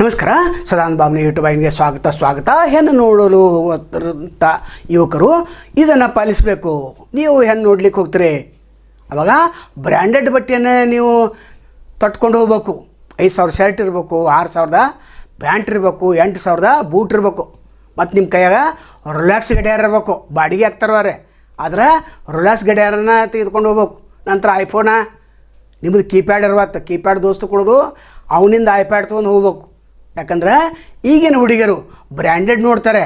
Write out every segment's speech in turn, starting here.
ನಮಸ್ಕಾರ. ಸದಾನಂದ ಬಾಬ್ನಿ ಯೂಟ್ಯೂಬ್ ಐನ್ಗೆ ಸ್ವಾಗತ ಸ್ವಾಗತ. ಹೆಣ್ಣು ನೋಡಲು ಹೋಗುವಂಥ ಯುವಕರು ಇದನ್ನು ಪಾಲಿಸಬೇಕು. ನೀವು ಹೆಣ್ಣು ನೋಡ್ಲಿಕ್ಕೆ ಹೋಗ್ತೀರಿ. ಅವಾಗ ಬ್ರ್ಯಾಂಡೆಡ್ ಬಟ್ಟೆಯನ್ನೇ ನೀವು ತೊಟ್ಕೊಂಡು ಹೋಗ್ಬೇಕು. ಐದು ಸಾವಿರ ಶರ್ಟ್ ಇರಬೇಕು, ಆರು ಸಾವಿರದ ಪ್ಯಾಂಟ್ ಇರಬೇಕು, ಎಂಟು ಸಾವಿರದ ಬೂಟ್ ಇರಬೇಕು. ಮತ್ತು ನಿಮ್ಮ ಕೈಯಾಗ ರಿಲ್ಯಾಕ್ಸ್ ಗಡಿಯಾರ ಇರಬೇಕು. ಬಾಡಿಗೆ ಹಾಕ್ತಾರವ್ರೆ ಆದ್ರೆ ರಿಲ್ಯಾಕ್ಸ್ ಗಡಿಯಾರನ ತೆಗೆದುಕೊಂಡು ಹೋಗ್ಬೇಕು. ನಂತರ ಐಫೋನ ನಿಮ್ಮದು ಕೀಪ್ಯಾಡ್ ಇರ್ವತ್ತು. ಕೀಪ್ಯಾಡ್ ದೋಸ್ತು ಕೊಡೋದು. ಅವನಿಂದ ಐಪ್ಯಾಡ್ ತೊಗೊಂಡು ಹೋಗ್ಬೇಕು. ಯಾಕಂದ್ರೆ ಈಗಿನ ಹುಡುಗಿಯರು ಬ್ರ್ಯಾಂಡೆಡ್ ನೋಡ್ತಾರೆ,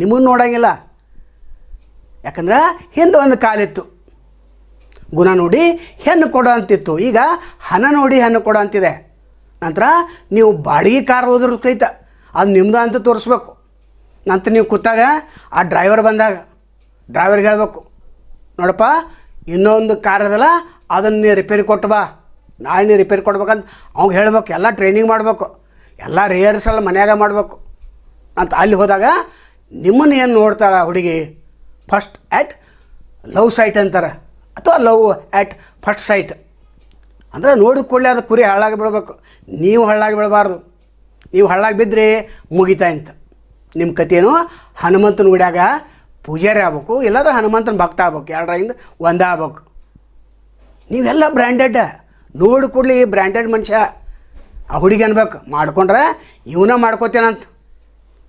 ನಿಮ್ಮನ್ನು ನೋಡೋಂಗಿಲ್ಲ. ಯಾಕಂದ್ರೆ ಹಿಂದೆ ಒಂದು ಕಾಲಿತ್ತು. ಗುಣ ನೋಡಿ ಹೆಣ್ಣು ಕೊಡೋ ಅಂತಿತ್ತು. ಈಗ ಹಣ ನೋಡಿ ಹೆಣ್ಣು ಕೊಡೋ ಅಂತಿದೆ. ನಂತರ ನೀವು ಬಾಡಿಗೆ ಕಾರ್ ಹೋದ್ರ ಕೈತ ಅದು ನಿಮ್ಮದು ಅಂತ ತೋರಿಸ್ಬೇಕು. ನಂತರ ನೀವು ಕೂತಾಗ ಆ ಡ್ರೈವರ್ ಬಂದಾಗ ಡ್ರೈವರ್ಗೆ ಹೇಳ್ಬೇಕು, ನೋಡಪ್ಪ, ಇನ್ನೊಂದು ಕಾರ್ ಅದಲ್ಲ, ಅದನ್ನು ರಿಪೇರಿ ಕೊಟ್ಟು ಬಾ, ನಾಳೆ ನೀ ರಿಪೇರಿ ಕೊಡ್ಬೇಕಂತ. ಅವ್ಗೆ ಹೇಳ್ಬೇಕು, ಎಲ್ಲ ಟ್ರೈನಿಂಗ್ ಮಾಡಬೇಕು. ಎಲ್ಲ ರಿಹರ್ಸಲ್ ಮನ್ಯಾಗ ಮಾಡಬೇಕು. ಅಂತ ಅಲ್ಲಿ ಹೋದಾಗ ನಿಮ್ಮನ್ನು ಏನು ನೋಡ್ತಾಳೆ ಹುಡುಗಿ? ಫಸ್ಟ್ ಆ್ಯಟ್ ಲವ್ ಸೈಟ್ ಅಂತಾರೆ. ಅಥವಾ ಲವ್ ಆ್ಯಟ್ ಫಸ್ಟ್ ಸೈಟ್ ಅಂದರೆ ನೋಡಿದ ಕೂಡಲೇ ಅದು ಕುರಿ ಹಳ್ಳಾಗಿ ಬಿಡಬೇಕು ನೀವು ಹಳ್ಳಾಗಿ ಬಿಡಬಾರ್ದು ನೀವು ಹಳ್ಳಾಗಿ ಬಿದ್ದರೆ ಮುಗಿತಾ ಅಂತ. ನಿಮ್ಮ ಕಥೆಯೂ ಹನುಮಂತನ ಗುಡಿಯಾಗ ಪೂಜಾರಿ ಆಗ್ಬೇಕು, ಇಲ್ಲಾಂದ್ರೆ ಹನುಮಂತನ ಭಕ್ತ ಆಗ್ಬೇಕು, ಎರಡರಿಂದ ಒಂದೇ ಆಗ್ಬೇಕು. ನೀವೆಲ್ಲ ಬ್ರ್ಯಾಂಡೆಡ್ ನೋಡಿ ಕೂಡಲಿ ಬ್ರ್ಯಾಂಡೆಡ್ ಮನುಷ್ಯ. ಆ ಹುಡುಗಿ ಅನ್ಬೇಕು, ಮಾಡ್ಕೊಂಡ್ರೆ ಇವನ ಮಾಡ್ಕೋತೇನಂತ.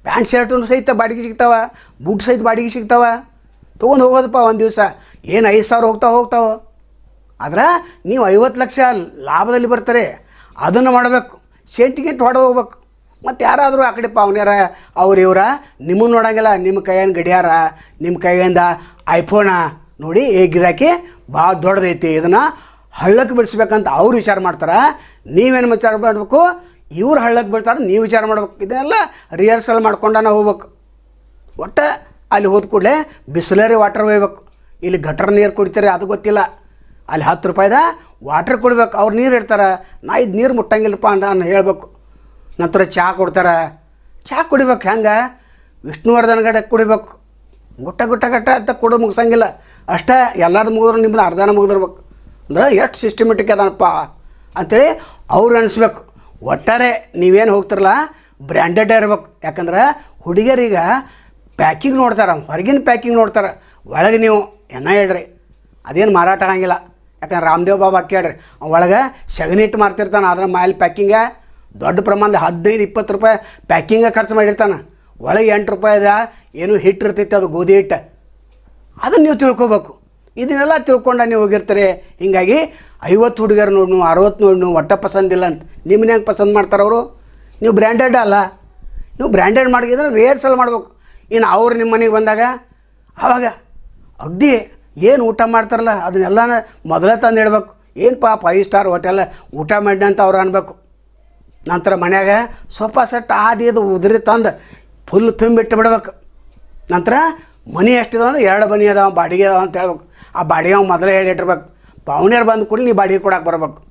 ಪ್ಯಾಂಟ್ ಶರ್ಟು ಸಹಿತ ಬಾಡಿಗೆ ಸಿಗ್ತಾವ, ಬೂಟ್ ಸಹಿತ ಬಾಡಿಗೆ ಸಿಗ್ತಾವ. ತೊಗೊಂಡು ಹೋಗೋದಪ್ಪ ಒಂದು ದಿವಸ. ಏನು ಐದು ಸಾವಿರ ಹೋಗ್ತಾವೆ ಹೋಗ್ತಾವೆ. ಆದ್ರೆ ನೀವು ಐವತ್ತು ಲಕ್ಷ ಲಾಭದಲ್ಲಿ ಬರ್ತಾರೆ, ಅದನ್ನು ಮಾಡಬೇಕು. ಸೆಂಟಿಗೆಂಟ್ ಹೊಡೆದು ಹೋಗ್ಬೇಕು. ಮತ್ತು ಯಾರಾದರೂ ಆ ಕಡೆ ಪಾವನ್ಯಾರ, ಅವ್ರು ಇವರ ನಿಮ್ಮನ್ನು ನೋಡೋಂಗಿಲ್ಲ ನಿಮ್ಮ ಕೈಯಿಂದ ಗಡಿಯಾರ ನಿಮ್ಮ ಕೈಯಿಂದ ಐಫೋನ ನೋಡಿ ಈ ಗಿರಾಕಿ ಭಾಳ ದೊಡ್ಡದೈತಿ. ಇದನ್ನು ಹಳ್ಳಕ್ಕೆ ಬಿಡಿಸ್ಬೇಕಂತ ಅವ್ರು ವಿಚಾರ ಮಾಡ್ತಾರೆ, ನೀವೇನು ವಿಚಾರ ಮಾಡಬೇಕು? ಇವ್ರು ಹಳ್ಳಕ್ಕೆ ಬೀಳ್ತಾರೆ, ನೀವು ವಿಚಾರ ಮಾಡ್ಬೇಕು. ಇದನ್ನೆಲ್ಲ ರಿಹರ್ಸಲ್ ಮಾಡ್ಕೊಂಡಾನ ಹೋಗ್ಬೇಕು. ಒಟ್ಟು ಅಲ್ಲಿ ಹೋದ ಕೂಡಲೇ ಬಿಸ್ಲರಿ ವಾಟರ್ ಒಯ್ಬೇಕು. ಇಲ್ಲಿ ಗಟ್ರ ನೀರು ಕುಡಿತಾರೆ, ಅದು ಗೊತ್ತಿಲ್ಲ. ಅಲ್ಲಿ ಹತ್ತು ರೂಪಾಯಿದ ವಾಟ್ರ್ ಕೊಡ್ಬೇಕು. ಅವ್ರು ನೀರು ಇಡ್ತಾರೆ. ನಾ ಇದು ನೀರು ಮುಟ್ಟಂಗಿಲ್ಲಪ್ಪ ಅಂತ ನಾನು ಹೇಳಬೇಕು. ನಂತರ ಚಹಾ ಕೊಡ್ತಾರೆ. ಚಹಾ ಕುಡಿಬೇಕು, ಹೆಂಗೆ? ವಿಷ್ಣುವರ್ಧನ ಗಡೆ ಕುಡಿಬೇಕು. ಗುಟ್ಟ ಗುಟ್ಟ ಗಟ್ಟ ಅಂತ ಕುಡು ಮುಗಿಸಂಗಿಲ್ಲ. ಅಷ್ಟೇ ಎಲ್ಲರದ್ದು ಮುಗಿದ್ರು ನಿಮ್ಮದು ಅರ್ಧನ ಮುಗಿದಿರ್ಬೇಕು. ಅಂದ್ರೆ ಎಷ್ಟು ಸಿಸ್ಟಮೆಟಿಕ್ ಅದನಪ್ಪ ಅಂಥೇಳಿ ಅವ್ರು ಅನಿಸ್ಬೇಕು. ಒಟ್ಟಾರೆ ನೀವೇನು ಹೋಗ್ತಿರಲ್ಲ ಬ್ರ್ಯಾಂಡೆಡ್ ಇರ್ಬೇಕು. ಯಾಕಂದ್ರೆ ಹುಡುಗಿಯರೀಗ ಪ್ಯಾಕಿಂಗ್ ನೋಡ್ತಾರೆ, ಹೊರಗಿನ ಪ್ಯಾಕಿಂಗ್ ನೋಡ್ತಾರೆ. ಒಳಗೆ ನೀವು ಎನ್ನ ಹೇಳ್ರಿ, ಅದೇನು ಮಾರಾಟ ಆಗಂಗಿಲ್ಲ. ಯಾಕಂದ್ರೆ ರಾಮದೇವ್ ಬಾಬಾ ಕೇಳ್ರಿ ಒಳಗೆ ಸಗಣಿ ಇಟ್ಟು ಮಾರ್ತಿರ್ತಾನೆ ಅದರ ಮೇಲೆ ಪ್ಯಾಕಿಂಗ ದೊಡ್ಡ ಪ್ರಮಾಣದ ಹದಿನೈದು, ಇಪ್ಪತ್ತು ರೂಪಾಯಿ ಪ್ಯಾಕಿಂಗ ಖರ್ಚು ಮಾಡಿರ್ತಾನೆ. ಒಳಗೆ ಎಂಟು ರೂಪಾಯಿದ ಏನು ಹಿಟ್ಟು ಇರ್ತೈತೆ, ಅದು ಗೋಧಿ ಹಿಟ್ಟು ಅದನ್ನು ನೀವು ತಿಳ್ಕೊಬೇಕು. ಇದನ್ನೆಲ್ಲ ತಿಳ್ಕೊಂಡ ನೀವು ಹೋಗಿರ್ತಾರೆ. ಹೀಗಾಗಿ ಐವತ್ತು ಹುಡುಗರು ನೋಡ್ನು, ಅರವತ್ತು ನೋಡ್ನು, ಒಟ್ಟ ಪಸಂದಿಲ್ಲ ಅಂತ. ನಿಮ್ಮನ್ನ ಹೆಂಗೆ ಪಸಂದ್ ಮಾಡ್ತಾರೆ ಅವರು? ನೀವು ಬ್ರ್ಯಾಂಡೆಡ್ ಅಲ್ಲ. ನೀವು ಬ್ರ್ಯಾಂಡೆಡ್ ಮಾಡಿದ್ರೆ ಸಲ ಮಾಡ್ಬೇಕು. ಇನ್ನು ಅವ್ರು ನಿಮ್ಮ ಮನೆಗೆ ಬಂದಾಗ ಆವಾಗ ಅಗ್ದಿ ಏನು ಊಟ ಮಾಡ್ತಾರಲ್ಲ ಅದನ್ನೆಲ್ಲ ಮೊದಲೇ ತಂದು ಇಡಬೇಕು. ಏನು ಪಾಪ ಫೈವ್ ಸ್ಟಾರ್ ಹೋಟೆಲ್ ಊಟ ಮಾಡಿ ಅಂತ ಅವ್ರು ಅನ್ಬೇಕು. ನಂತರ ಮನೆಯಾಗ ಸೋಫಾ ಸೆಟ್ ಆದಿ ಇದು ಉದುರಿ ತಂದು ಫುಲ್ ತುಂಬಿಟ್ಟು ಬಿಡ್ಬೇಕು. ನಂತರ ಮನೆ ಎಷ್ಟಿದೆ ಅಂದ್ರೆ ಎರಡು ಮನೆ ಅದಾವ, ಬಾಡಿಗೆ ಅದಾವ ಅಂತ ಹೇಳ್ಬೇಕು. ಆ ಬಾಡಿಗೆ ಅವ್ನು ಮೊದಲೇ ಹೇಳಿಟ್ಟಿರ್ಬೇಕು ಪಾವನೇರು ಬಂದು ಕೂಡ ನೀ ಬಾಡಿಗೆ ಕೊಡಕ್ಕೆ ಬರ್ಬೇಕು.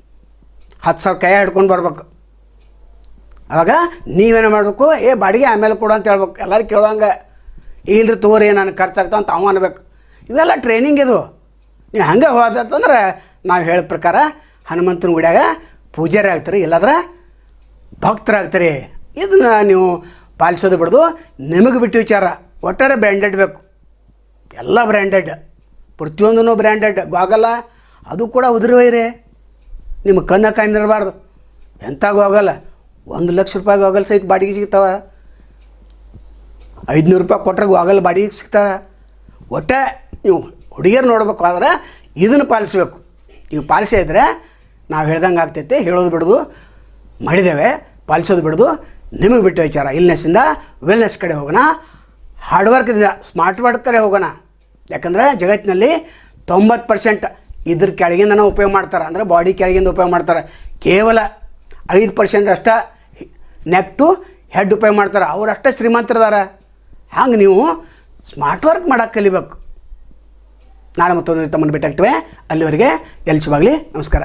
ಹತ್ತು ಸಾವಿರ ಕೈ ಹಿಡ್ಕೊಂಡು ಬರ್ಬೇಕು. ಆವಾಗ ನೀವೇನು ಮಾಡಬೇಕು? ಏ, ಬಾಡಿಗೆ ಆಮೇಲೆ ಕೊಡು ಅಂತ ಹೇಳ್ಬೇಕು. ಎಲ್ಲರೂ ಕೇಳೋಂಗೆ ಇಲ್ರಿ ತೋರಿ ನನಗೆ ಖರ್ಚಾಗ್ತಾವ ಅಂತ ಅವ ಅನ್ಬೇಕು. ಇವೆಲ್ಲ ಟ್ರೈನಿಂಗ್ ಇದು. ನೀವು ಹಂಗೆ ಹೋದಂತಂದ್ರೆ ನಾವು ಹೇಳಿದ ಪ್ರಕಾರ ಹನುಮಂತನ ಗುಡಿಯಾಗ ಪೂಜಾರಿ ಆಗ್ತೀರಿ, ಇಲ್ಲಾದ್ರೆ ಭಕ್ತರಾಗ್ತೀರಿ. ಇದನ್ನ ನೀವು ಪಾಲಿಸೋದು ಬಿಡೋದು ನಿಮಗೆ ಬಿಟ್ಟು ವಿಚಾರ. ಒಟ್ಟಾರೆ ಬ್ರ್ಯಾಂಡೆಡ್ ಬೇಕು. ಎಲ್ಲ ಬ್ರ್ಯಾಂಡೆಡ್ ಪ್ರತಿಯೊಂದೂ ಬ್ರ್ಯಾಂಡೆಡ್, ಗಾಗಲ್ಲ, ಅದು ಕೂಡ ಉದುರುವೈರೆ ನಿಮ್ಮ ಕಣ್ಣ ಕಾಯಿನಿರಬಾರ್ದು ಎಂಥ ಗೋಗಲ್ಲ? ಒಂದು ಲಕ್ಷ ರೂಪಾಯಿ ಗೋಗಲ್ ಸಹಿತ ಬಾಡಿಗೆ ಸಿಗ್ತಾವ. ಐದುನೂರು ರೂಪಾಯಿ ಕೊಟ್ಟರೆ ಗೋಗಲ್ ಬಾಡಿಗೆ ಸಿಗ್ತಾವೆ. ಒಟ್ಟೆ ನೀವು ಹುಡುಗಿಯರು ನೋಡ್ಬೇಕು, ಆದ್ರೆ ಇದನ್ನು ಪಾಲಿಸಬೇಕು. ನೀವು ಪಾಲಿಸಿ ಇದ್ದರೆ ನಾವು ಹೇಳ್ದಂಗೆ ಆಗ್ತೈತೆ, ಹೇಳೋದು ಬಿಡೋದು, ಮಾಡಿದ್ದೇವೆ, ಪಾಲಿಸೋದು ಬಿಡೋದು. ನಿಮಗೆ ಬಿಟ್ಟು ವಿಚಾರ. ಇಲ್ನೆಸ್ಸಿಂದ ವೆಲ್ನೆಸ್ ಕಡೆ ಹೋಗೋಣ. ಹಾರ್ಡ್ ವರ್ಕ್ ಇದೆ ಸ್ಮಾರ್ಟ್ ವರ್ಕ್ ಕಡೆ ಹೋಗೋಣ. ಯಾಕಂದರೆ ಜಗತ್ತಿನಲ್ಲಿ ತೊಂಬತ್ತು ಪರ್ಸೆಂಟ್ ಇದ್ರ ಕೆಳಗಿಂದನ ಉಪಯೋಗ ಮಾಡ್ತಾರೆ. ಅಂದರೆ ಬಾಡಿ ಕೆಳಗಿಂದ ಉಪಯೋಗ ಮಾಡ್ತಾರೆ. ಕೇವಲ ಐದು ಪರ್ಸೆಂಟ್ ಅಷ್ಟ ನೆಕ್ ಟು ಹೆಡ್ ಉಪಯೋಗ ಮಾಡ್ತಾರೆ. ಅವರಷ್ಟೇ ಶ್ರೀಮಂತರದಾರ ಹಂಗೆ ನೀವು ಸ್ಮಾರ್ಟ್ ವರ್ಕ್ ಮಾಡೋಕೆ ಕಲಿಬೇಕು. ನಾಳೆ ಮತ್ತೊಂದು ತಮ್ಮನ್ನು ಭೇಟಾಗ್ತೇವೆ ಅಲ್ಲಿವರೆಗೆ ಎಲ್ಲಿ ಶುಭಾಗಲಿ ನಮಸ್ಕಾರ.